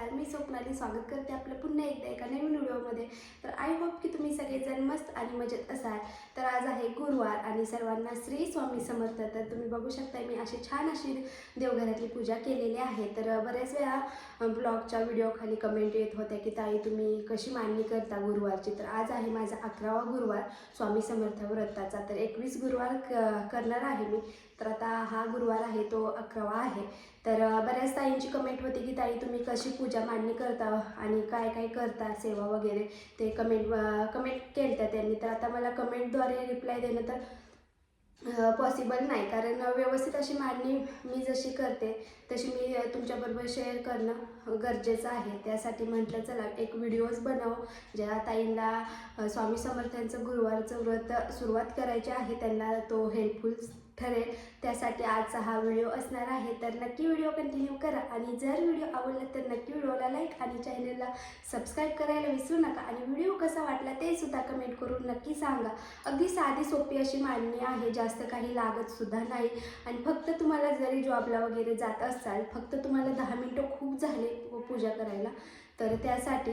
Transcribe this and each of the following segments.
नमस्कार मी स्वप्नाली स्वागत करते आपलं पुन्हा एकदा एका नवीन व्हिडिओमध्ये. तर आय होप की तुम्ही सगळेजण मस्त आणि मजेत असाल. तर आज आहे गुरुवार आणि सर्वांना श्री स्वामी समर्थ. तर तुम्ही बघू शकता मी अशी छान अशी देवघरातली पूजा केलेली आहे. तर बऱ्याच वेळा ब्लॉगच्या व्हिडिओखाली कमेंट येत होत्या की ताई तुम्ही कशी मांडणी करता गुरुवारची? तर आज आहे माझा अकरावा गुरुवार स्वामी समर्थ व्रताचा. तर एकवीस गुरुवार क करणार आहे मी. तर आता हा गुरुवार आहे तो अकरावा आहे. तर बऱ्याच ताईंची कमेंट होती की ताई तुम्ही कशी पूजा मांडणी करता आणि काय काय करता सेवा वगैरे? ते कमेंट कमेंट केलं त्यांनी. तर आता मला कमेंटद्वारे रिप्लाय देणं तर पॉसिबल नाही. कारण व्यवस्थित अशी मांडणी मी जशी करते तशी मी तुमच्याबरोबर शेअर करणं गरजेचं आहे. त्यासाठी म्हटलं चला एक व्हिडिओज बनव ज्या ताईंना स्वामी समर्थांचं गुरुवारचं व्रत सुरुवात करायची आहे त्यांना तो हेल्पफुल ठरेल त्यासाठी आजचा हा व्हिडिओ असणार आहे. तर नक्की व्हिडिओ कंटिन्यू करा. आणि जर व्हिडिओ आवडला तर नक्की व्हिडिओला लाईक आणि चॅनलला सबस्क्राईब करायला विसरू नका. आणि व्हिडिओ कसा वाटला ते सुद्धा कमेंट करून नक्की सांगा. अगदी साधी सोपी अशी मांडणी आहे. जास्त काही लागत सुद्धा नाही. आणि फक्त तुम्हाला जरी जॉबला वगैरे जात असाल फक्त तुम्हाला दहा मिनटं खूप झाले पूजा करायला तर त्यासाठी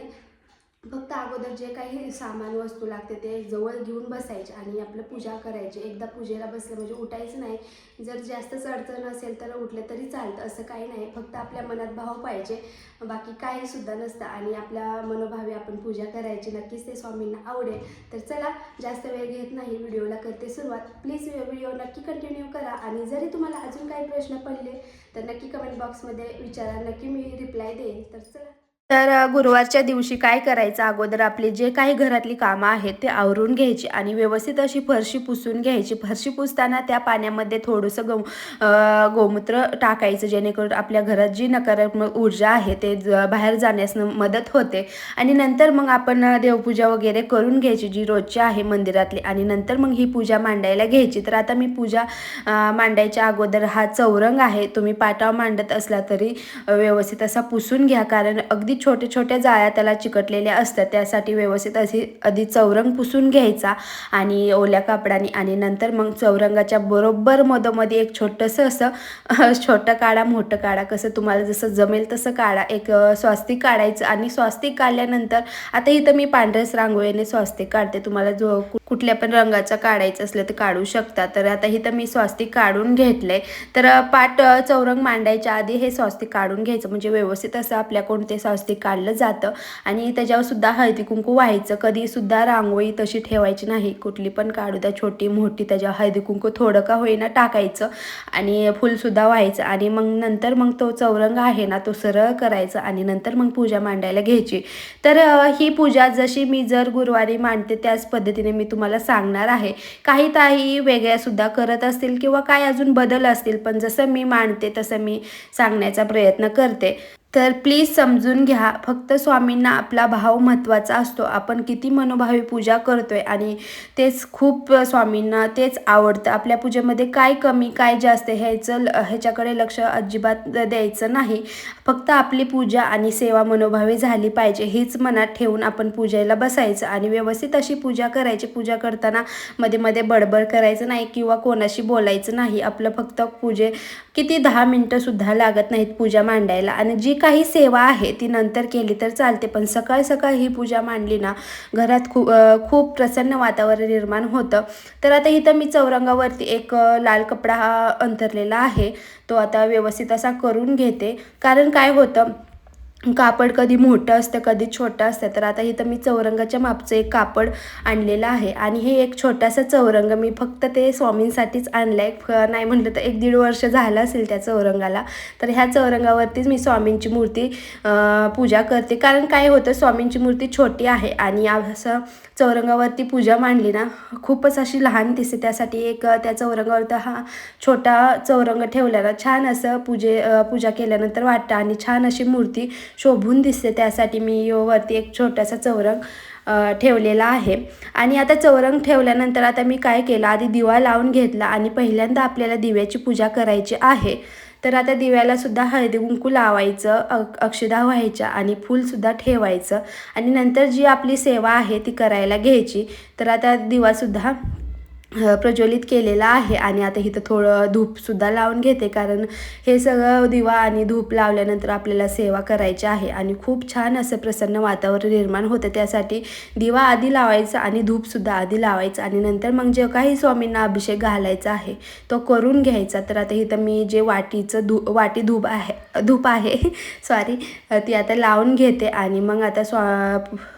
फक्त अगोदर जे काही सामान वस्तू लागते ते जवळ घेऊन बसायचे आणि आपलं पूजा करायची. एकदा पूजेला बसलं म्हणजे उठायचं नाही. जर जास्तच अडचण असेल तर उठलं तरी चालतं असं काही नाही. फक्त आपल्या मनात भाव पाहिजे. बाकी काही सुद्धा नसतं आणि आपल्या मनोभावे आपण पूजा करायची. नक्कीच ते स्वामींना आवडेल. तर चला जास्त वेळ घेत नाही. व्हिडिओला करते सुरुवात. प्लीज व्हिडिओ नक्की कंटिन्यू करा. आणि जरी तुम्हाला अजून काही प्रश्न पडले तर नक्की कमेंट बॉक्समध्ये विचारा. नक्की मी रिप्लाय देईन. तर चला. तर गुरुवारच्या दिवशी काय करायचं? अगोदर आपली जे काही घरातली कामं आहेत ते आवरून घ्यायची आणि व्यवस्थित अशी फरशी पुसून घ्यायची. फरशी पुसताना त्या पाण्यामध्ये थोडंसं गौ गोमूत्र टाकायचं जेणेकरून आपल्या घरात जी नकारात्मक ऊर्जा आहे ते ज- बाहेर जाण्यास मदत होते. आणि नंतर मग आपण देवपूजा वगैरे करून घ्यायची जी रोजची आहे मंदिरातली. आणि नंतर मग ही पूजा मांडायला घ्यायची. तर आता मी पूजा मांडायच्या अगोदर हा चौरंग आहे. तुम्ही पाटाव मांडत असला तरी व्यवस्थित असा पुसून घ्या. कारण अगदी छोट्या छोट्या जाळ्या त्याला चिकटलेल्या असतात. त्यासाठी व्यवस्थित अशी आधी चौरंग पुसून घ्यायचा आणि ओल्या कापडाने आणि नंतर मग चौरंगाच्या बरोबर मधोमध्ये एक छोटंसं असं छोटं काढा मोठं काढा. कसं तुम्हाला जसं जमेल तसं काढा. एक स्वास्तिक काढायचं आणि स्वास्तिक काढल्यानंतर आता इथं मी पांढऱ्याच रांगोळीने स्वास्तिक काढते. तुम्हाला जो कुठल्या पण रंगाचा काढायचं असलं तर काढू शकता. तर आता इथं मी स्वास्तिक काढून घेतलंय. तर पाट चौरंग मांडायच्या आधी हे स्वास्तिक काढून घ्यायचं. म्हणजे व्यवस्थित असं आपल्या कोणते स्वास्तिक ते काढलं जातं. आणि त्याच्यावर सुद्धा हळदी कुंकू व्हायचं. कधीसुद्धा रांगोळी तशी ठेवायची नाही. कुठली पण काढू द्या. छोटी मोठी त्याच्यावर हळदी कुंकू थोडं का होईना टाकायचं. आणि फुलसुद्धा व्हायचं. आणि मग नंतर मग तो चौरंग आहे ना तो सरळ करायचा. आणि नंतर मग पूजा मांडायला घ्यायची. तर ही पूजा जशी मी जर गुरुवारी मांडते त्याच पद्धतीने मी तुम्हाला सांगणार आहे. काही ताई वेगळ्या सुद्धा करत असतील किंवा काय अजून बदल असतील पण जसं मी मांडते तसं मी सांगण्याचा प्रयत्न करते. तर प्लीज समजून घ्या. फक्त स्वामींना आपला भाव महत्त्वाचा असतो. आपण किती मनोभावी पूजा करतोय आणि तेच खूप स्वामींना तेच आवडतं. आपल्या पूजेमध्ये काय कमी काय जास्त ह्याचं ल- ह्याच्याकडे लक्ष अजिबात द्यायचं नाही. फक्त आपली पूजा आणि सेवा मनोभावी झाली पाहिजे हीच मनात ठेवून आपण पूजेला बसायचं आणि व्यवस्थित अशी पूजा करायची. पूजा करताना मध्ये मध्ये बडबड करायचं नाही किंवा कोणाशी बोलायचं नाही. आपलं फक्त पूजे किती दहा मिनटंसुद्धा लागत नाहीत पूजा मांडायला. आणि जी काही सेवा आहे ती नंतर केली तर चालते. पण सकाळ सकाळ ही पूजा मांडली ना घरात खूप खूप प्रसन्न वातावरण निर्माण होतं. तर आता इथं मी चौरंगावरती एक लाल कपडा हा आहे. तो आता व्यवस्थित असा करून घेते. कारण काय होतं कापड कधी मोठं असतं कधी छोटं असतं. तर आता इथं मी चौरंगाच्या मापचं एक कापड आणलेलं आहे. आणि हे एक छोटासा चौरंग मी फक्त ते स्वामींसाठीच आणलं आहे. नाही म्हटलं तर एक दीड वर्ष झालं असेल त्या चौरंगाला. तर ह्या चौरंगावरतीच मी स्वामींची मूर्ती पूजा करते. कारण काय होतं स्वामींची मूर्ती छोटी आहे. आणि असं चौरंगावरती पूजा मांडली ना खूपच अशी लहान दिसते. त्यासाठी एक त्या चौरंगावरती हा छोटा चौरंग ठेवल्यानं छान असं पूजे पूजा केल्यानंतर वाटतं. आणि छान अशी मूर्ती शोभून दिसते. त्यासाठी मी वरती एक छोटासा चौरंग ठेवलेला आहे. आणि आता चौरंग ठेवल्यानंतर आता मी काय केलं? आधी दिवा लावून घेतला आणि पहिल्यांदा आपल्याला दिव्याची पूजा करायची आहे. तर आता दिव्याला सुद्धा हळदी कुंकू लावायचं अ अक्षदा व्हायच्या आणि फूलसुद्धा ठेवायचं. आणि नंतर जी आपली सेवा आहे ती करायला घ्यायची. तर आता दिवासुद्धा प्रज्वलित केलेला आहे आणि आता इथं थोडं धूपसुद्धा लावून घेते कारण हे सगळं दिवा आणि धूप लावल्यानंतर आपल्याला सेवा करायची आहे आणि खूप छान असं प्रसन्न वातावरण निर्माण होतं. त्यासाठी दिवा आधी लावायचा आणि धूपसुद्धा आधी लावायचं आणि नंतर मग जे काही स्वामींना अभिषेक घालायचा आहे तो करून घ्यायचा. तर आता इथं मी जे वाटीचं धू वाटी धूप आहे धूप आहे सॉरी ती आता लावून घेते आणि मग आता स्वा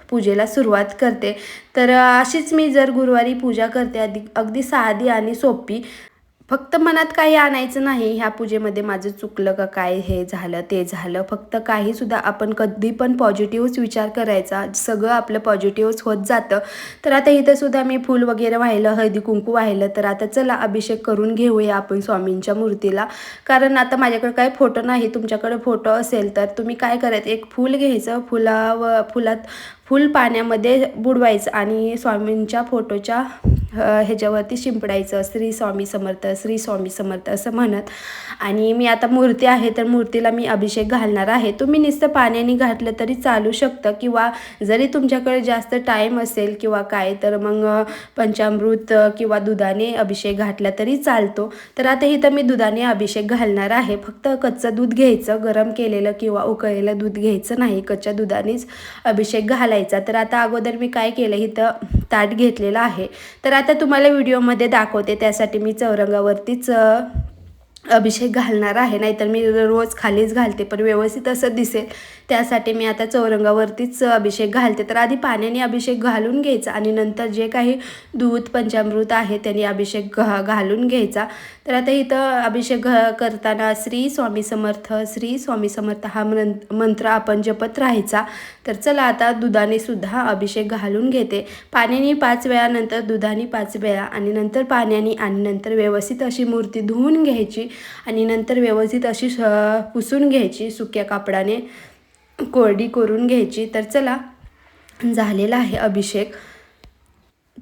पूजेला सुरुवात करते. तर अशीच मी जर गुरुवारी पूजा करते अगदी अगदी साधी आणि सोपी फक्त मनात काही आणायचं नाही ह्या पूजेमध्ये माझं चुकलं का काय हे झालं ते झालं फक्त काहीसुद्धा आपण कधी पण पॉझिटिव्हच विचार करायचा सगळं आपलं पॉझिटिव्हच होत जातं. तर आता इथंसुद्धा मी फूल वगैरे वाहिलं हळदी कुंकू वाहिलं तर आता चला अभिषेक करून घेऊया आपण स्वामींच्या मूर्तीला. कारण आता माझ्याकडे काही फोटो नाही तुमच्याकडे फोटो असेल तर तुम्ही काय करायचं एक फूल घ्यायचं फुलाव फुलात फुल पाण्यामध्ये बुडवायचं आणि स्वामींच्या फोटोच्या ह्याच्यावरती शिंपडायचं. श्री स्वामी समर्थ श्री स्वामी समर्थ असं म्हणत. आणि मी आता मूर्ती आहे तर मूर्तीला मी अभिषेक घालणार आहे. तुम्ही नुसतं पाण्याने घातलं तरी चालू शकतं. किंवा जरी तुमच्याकडे जास्त टाईम असेल किंवा काय तर मग पंचामृत किंवा दुधाने अभिषेक घातला तरी चालतो. तर आता इथं मी दुधाने अभिषेक घालणार आहे. फक्त कच्चं दूध घ्यायचं गरम केलेलं किंवा उकळलेलं दूध घ्यायचं नाही. कच्च्या दुधानेच अभिषेक घालायचा. तर आता अगोदर मी काय केलं इथं ताट घेतलेलं आहे. तर आता तुम्हाला व्हिडिओमध्ये दाखवते त्यासाठी मी चौरंगावरतीच अभिषेक घालणार आहे. नाहीतर मी रोज खालीच घालते पण व्यवस्थित असं दिसेल. त्यासाठी मी आता चौरंगावरतीच अभिषेक घालते. तर आधी पाण्याने अभिषेक घालून घ्यायचा आणि नंतर जे काही दूध पंचामृत आहे त्यांनी अभिषेक घ घालून घ्यायचा. तर आता इथं अभिषेक घ करताना श्री स्वामी समर्थ श्री स्वामी समर्थ हा मन मंत्र आपण जपत राहायचा. तर चला आता दुधाने सुद्धा अभिषेक घालून घेते. पाण्याने पाच वेळा नंतर दुधाने पाच वेळा आणि नंतर पाण्याने आणि नंतर व्यवस्थित अशी मूर्ती धुवून घ्यायची आणि नंतर व्यवस्थित अशी पुसून घ्यायची सुक्या कापडाने. कोरडी करून घ्यायची. तर चला झालेला आहे अभिषेक.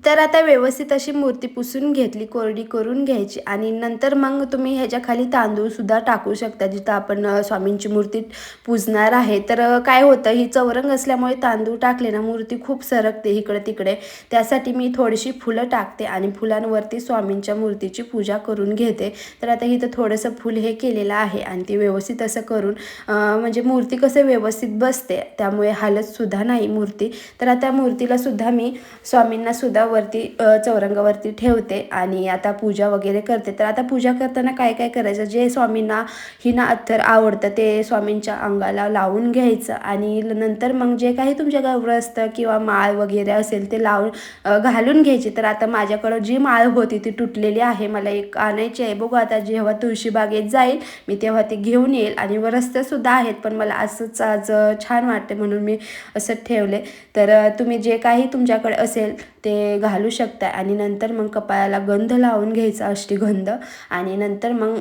तर आता व्यवस्थित अशी मूर्ती पुसून घेतली कोरडी करून घ्यायची आणि नंतर मग तुम्ही ह्याच्या खाली तांदूळसुद्धा टाकू शकता जिथं आपण स्वामींची मूर्ती पुजणार आहे. तर काय होतं ही चौरंग असल्यामुळे तांदूळ टाकले ना मूर्ती खूप सरकते इकडे तिकडे. त्यासाठी मी थोडीशी फुलं टाकते आणि फुलांवरती स्वामींच्या मूर्तीची पूजा करून घेते. तर आता इथं थोडंसं फुल हे केलेलं आहे आणि ते व्यवस्थित असं करून म्हणजे मूर्ती कसं व्यवस्थित बसते त्यामुळे हालतसुद्धा नाही मूर्ती. तर आता मूर्तीलासुद्धा मी स्वामींनासुद्धा वरती चौरंगावरती ठेवते आणि आता पूजा वगैरे करते. तर आता पूजा करताना काय काय करायचं? जे स्वामींना हिना अत्तर आवडतं ते स्वामींच्या अंगाला लावून घ्यायचं आणि नंतर मग जे काही तुमच्या गौरस्त किंवा माळ वगैरे असेल ते लावून घालून घ्यायची. तर आता माझ्याकडं जी माळ होती ती तुटलेली आहे. मला एक आणायची आहे. बघू आता जेव्हा तुळशीबागेत जाईल मी तेव्हा ते घेऊन येईल आणि रस्त्यासुद्धा आहेत. पण मला असंच आज छान वाटते म्हणून मी असं ठेवले तर तुम्ही जे काही तुमच्याकडे असेल ते घालू शकता आणि नंतर मग कपाळाला गंध लावून घ्यायचा अष्टीगंध. आणि नंतर मग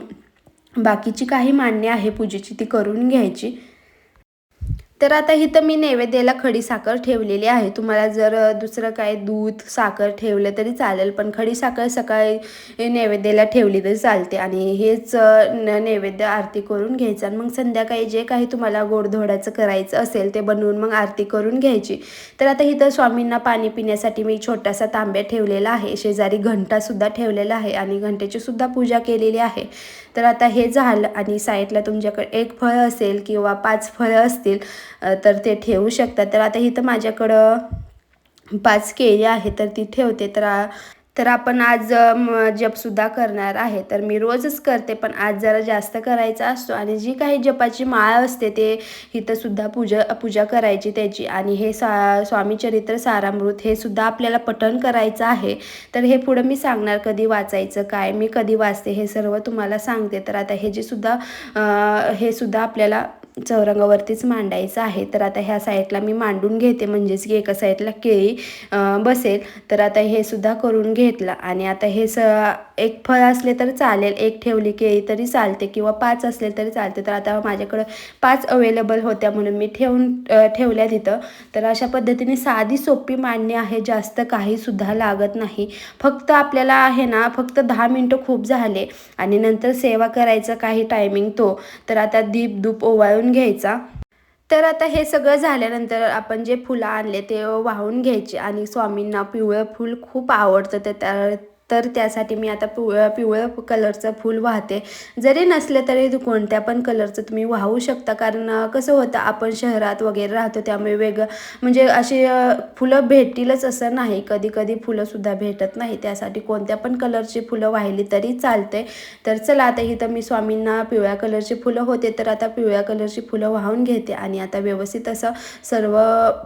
बाकीची काही मान्य आहे पूजेची ती करून घ्यायची. तर आता इथं मी नैवेद्याला खडी साखर ठेवलेली आहे. तुम्हाला जर दुसरं काय दूध साखर ठेवलं तरी चालेल पण खडी साखर सकाळी नैवेद्याला ठेवली तरी चालते आणि हेच न- नैवेद्य आरती करून घ्यायचं आणि मग संध्याकाळी जे काही तुम्हाला गोडधोडाचं करायचं असेल ते बनवून मग आरती करून घ्यायची. तर आता इथं स्वामींना पाणी पिण्यासाठी मी छोटासा तांब्या ठेवलेला आहे. शेजारी घंटासुद्धा ठेवलेला आहे आणि घंटेचीसुद्धा पूजा केलेली आहे. तर आता हे झालं आणि साईडला तुमच्याकडे एक फळ असेल किंवा पाच फळं असतील तर ते ठेवू शकता तर आता इथं माझ्याकडं पाच केळी आहे तर ती ठेवते. तर तर आपण आज जपसुद्धा करणार आहे. तर मी रोजच करते पण आज जरा जास्त करायचा असतो. आणि जी काही जपाची माळ असते ते इथंसुद्धा पूजा पूजा करायची त्याची. आणि हे सा स्वामी चरित्र सारामृत हे सुद्धा आपल्याला पठण करायचं आहे. तर हे पुढं मी सांगणार कधी वाचायचं काय मी कधी वाचते हे सर्व तुम्हाला सांगते. तर आता हे जे सुद्धा हे सुद्धा आपल्याला चौरंगावरतीच मांडायचं आहे. तर आता ह्या साईडला मी मांडून घेते. म्हणजेच की एका साईडला केळी बसेल. तर आता हे सुद्धा करून घेतलं. आणि आता हे स एक फळ असले तर चालेल एक ठेवली केळी तरी चालते किंवा पाच असले तरी चालते. तर आता माझ्याकडं पाच अवेलेबल होत्या म्हणून मी ठेवून ठेवल्या तिथं. तर अशा पद्धतीने साधी सोपी मांडणी आहे जास्त काहीसुद्धा लागत नाही. फक्त आपल्याला आहे ना फक्त दहा मिनटं खूप झाले आणि नंतर सेवा करायचं काही टायमिंग तो. तर आता दीप धूप ओवाळून घ्यायचा. तर आता हे सगळं झाल्यानंतर आपण जे फुलं आणले ते वाहून घ्यायचे आणि स्वामींना पिवळं फूल खूप आवडतं. ते त्या तर त्यासाठी मी आता पिवळं पिवळं कलरचं फूल वाहते. जरी नसले तरी कोणत्या पण कलरचं तुम्ही वाहू शकता. कारण कसं होतं आपण शहरात वगैरे राहतो त्यामुळे वेगळं म्हणजे अशी फुलं भेटतीलच असं नाही. कधी कधी फुलंसुद्धा भेटत नाही. त्यासाठी कोणत्या पण कलरची फुलं वाहिली तरी चालते तर चला आता इथं मी स्वामींना पिवळ्या कलरची फुलं होते तर आता पिवळ्या कलरची फुलं वाहून घेते. आणि आता व्यवस्थित असं सर्व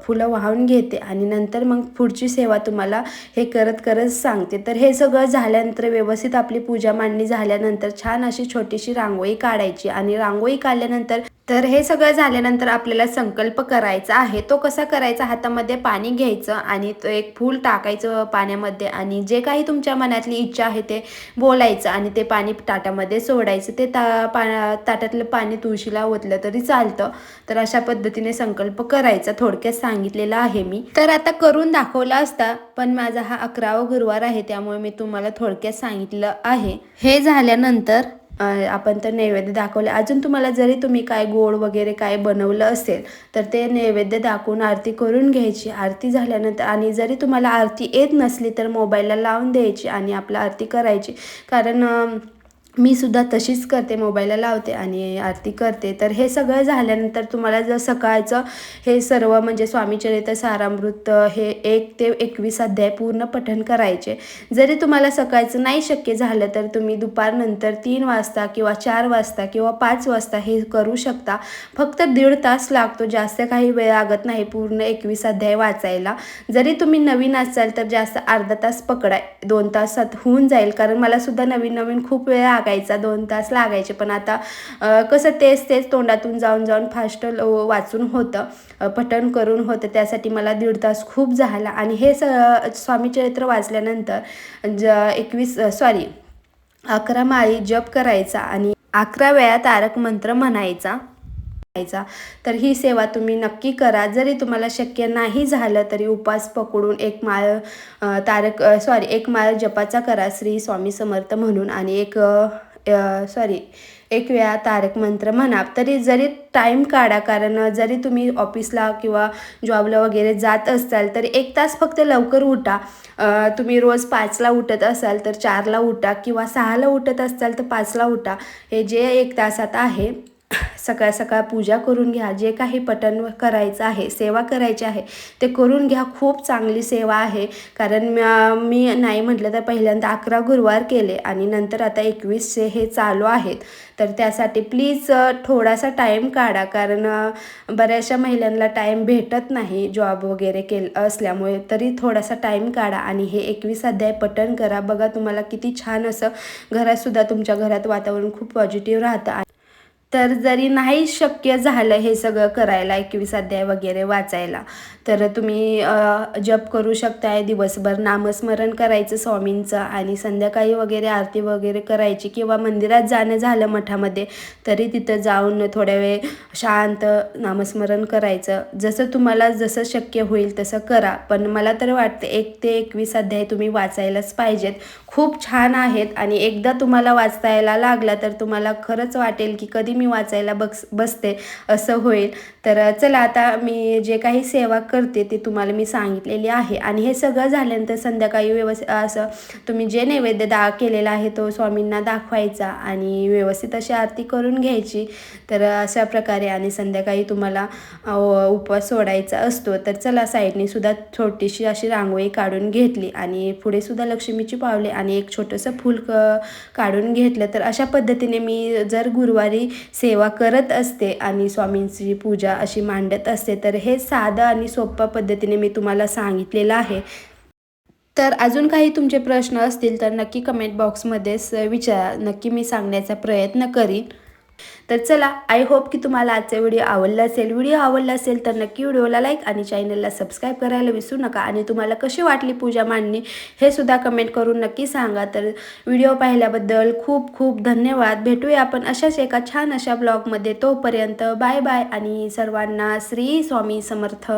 फुलं वाहून घेते. आणि नंतर मग पुढची सेवा तुम्हाला हे करत करत सांगते. तर हे सगळं सगळं झाल्यानंतर व्यवस्थित आपली पूजा मांडणी झाल्यानंतर छान अशी छोटीशी रांगोळी काढायची. आणि रांगोळी काढल्यानंतर तर हे सगळं झाल्यानंतर आपल्याला संकल्प करायचा आहे. तो कसा करायचा? हातामध्ये पाणी घ्यायचं आणि तो एक फूल टाकायचं पाण्यामध्ये आणि जे काही तुमच्या मनातली इच्छा आहे ते बोलायचं आणि ते पाणी ताटामध्ये सोडायचं. ते ता पा ताटातलं पाणी तुळशीला ओतलं तरी चालतं. तर अशा पद्धतीने संकल्प करायचा. थोडक्यात सांगितलेलं आहे मी. तर आता करून दाखवला असता पण माझा हा अकरावा गुरुवार आहे त्यामुळे मी तुम्हाला थोडक्यात सांगितलं आहे. हे झाल्यानंतर आपण तर नैवेद्य दाखवले. अजून तुम्हाला जरी तुम्ही काय गोड वगैरे काय बनवलं असेल तर ते नैवेद्य दाखवून आरती करून घ्यायची. आरती झाल्यानंतर आणि जरी तुम्हाला आरती येत नसली तर मोबाईलला लावून द्यायची आणि आपलं आरती करायची. कारण मी सुद्धा तशीच करते मोबाईलला लावते आणि आरती करते. तर हे सगळं झाल्यानंतर तुम्हाला जर सकाळचं हे सर्व म्हणजे स्वामीचरित्र सारामृत हे एक ते एकवीस अध्याय पूर्ण पठण करायचे. जरी तुम्हाला सकाळचं नाही शक्य झालं तर तुम्ही दुपारनंतर तीन वाजता किंवा चार वाजता किंवा पाच वाजता हे करू शकता. फक्त दीड तास लागतो जास्त काही वेळ लागत नाही पूर्ण एकवीस अध्याय वाचायला. जरी तुम्ही नवीन असाल तर जास्त अर्धा तास पकडाय दोन तासात होऊन जाईल. कारण मला सुद्धा नवीन नवीन खूप वेळ लागायचा दोन तास लागायचे. पण आता कसं तेच तेच तोंडातून जाऊन जाऊन फास्ट वाचून होतं. पठण करून होतं. त्यासाठी मला दीड तास खूप झाला. आणि हे स स्वामीचरित्र वाचल्यानंतर ज एकवीस सॉरी अकरा माळी जप करायचा आणि अकरा वेळा तारक मंत्र म्हणायचा. करायचा. तर ही सेवा तुम्ही नक्की करा. जरी तुम्हाला शक्य नाही झालं तरी उपास पकडून एक माळ तारक सॉरी एक माळ जपाचा करा श्री स्वामी समर्थ म्हणून आणि एक सॉरी एक वेळा तारक मंत्र म्हणा. तरी जरी टाईम काढा कारण जरी तुम्ही ऑफिसला किंवा जॉबला वगैरे जात असाल तर एक तास फक्त लवकर उठा. तुम्ही रोज पाचला उठत असाल तर चारला उठा किंवा सहाला उठत असाल तर पाचला उठा. हे जे एक तासात आहे सकाळ सकाळ पूजा करून घ्या. जे काही पठण करायचं आहे सेवा करायची आहे ते करून घ्या. खूप चांगली सेवा आहे. कारण मी नाही म्हटलं तर पहिल्यांदा अकरा गुरुवार केले आणि नंतर आता एकवीसशे हे चालू आहेत. तर त्यासाठी प्लीज थोडासा टाईम काढा. कारण बऱ्याचशा महिलांना टाईम भेटत नाही जॉब वगैरे केल असल्यामुळे तरी थोडासा टाईम काढा आणि हे एकवीस अध्याय पठण करा. बघा तुम्हाला किती छान असं घरातसुद्धा तुमच्या घरात वातावरण खूप पॉझिटिव्ह राहतं. तर जरी नाही शक्य झालं हे सगळं करायला एकवीस अध्याय वगैरे वाचायला तर तुम्ही जप करू शकताय दिवसभर नामस्मरण करायचं स्वामींचं आणि संध्याकाळी वगैरे आरती वगैरे करायची किंवा मंदिरात जाणं झालं मठामध्ये तरी तिथं जाऊन थोड्या वेळ शांत नामस्मरण करायचं. जसं तुम्हाला जसं शक्य होईल तसं करा. पण मला तर वाटतं एक ते एकवीस अध्याय तुम्ही वाचायलाच पाहिजेत. खूप छान आहेत आणि एकदा तुम्हाला वाचता यायला लागला तर तुम्हाला खरंच वाटेल की कधी मी वाचायला बस बसते असं होईल. तर चला आता मी जे काही सेवा करते ते तुम्हाला मी सांगितलेली आहे. आणि हे सगळं झाल्यानंतर संध्याकाळी व्यवस्थित असं तुम्ही जे नैवेद्य दा केलेला आहे तो स्वामींना दाखवायचा आणि व्यवस्थित अशी आरती करून घ्यायची. तर अशा प्रकारे आणि संध्याकाळी तुम्हाला उपवास सोडायचा असतो. तर चला साईडने सुद्धा छोटीशी अशी रांगोळी काढून घेतली आणि पुढे सुद्धा लक्ष्मीची पावले आणि एक छोटंसं फूल क काढून घेतलं. तर अशा पद्धतीने मी जर गुरुवारी सेवा करत असते आणि स्वामींची पूजा अशी मांडत असते. तर हे साधं आणि सोप्या पद्धतीने मी तुम्हाला सांगितलेलं आहे. तर अजून काही तुमचे प्रश्न असतील तर नक्की कमेंट बॉक्समध्येच विचारा. नक्की मी सांगण्याचा प्रयत्न करीन. तर चला आय होप की तुम्हाला आजचा व्हिडिओ आवडला असेल. व्हिडिओ आवडला असेल तर नक्की व्हिडिओला लाईक आणि चॅनलला सबस्क्राईब करायला विसरू नका. आणि तुम्हाला कशी वाटली पूजा मांडणी हे सुद्धा कमेंट करून नक्की सांगा. तर व्हिडिओ पाहिल्याबद्दल खूप खूप धन्यवाद. भेटूया आपण अशाच एका छान अशा ब्लॉगमध्ये तोपर्यंत बाय बाय आणि सर्वांना श्री स्वामी समर्थ.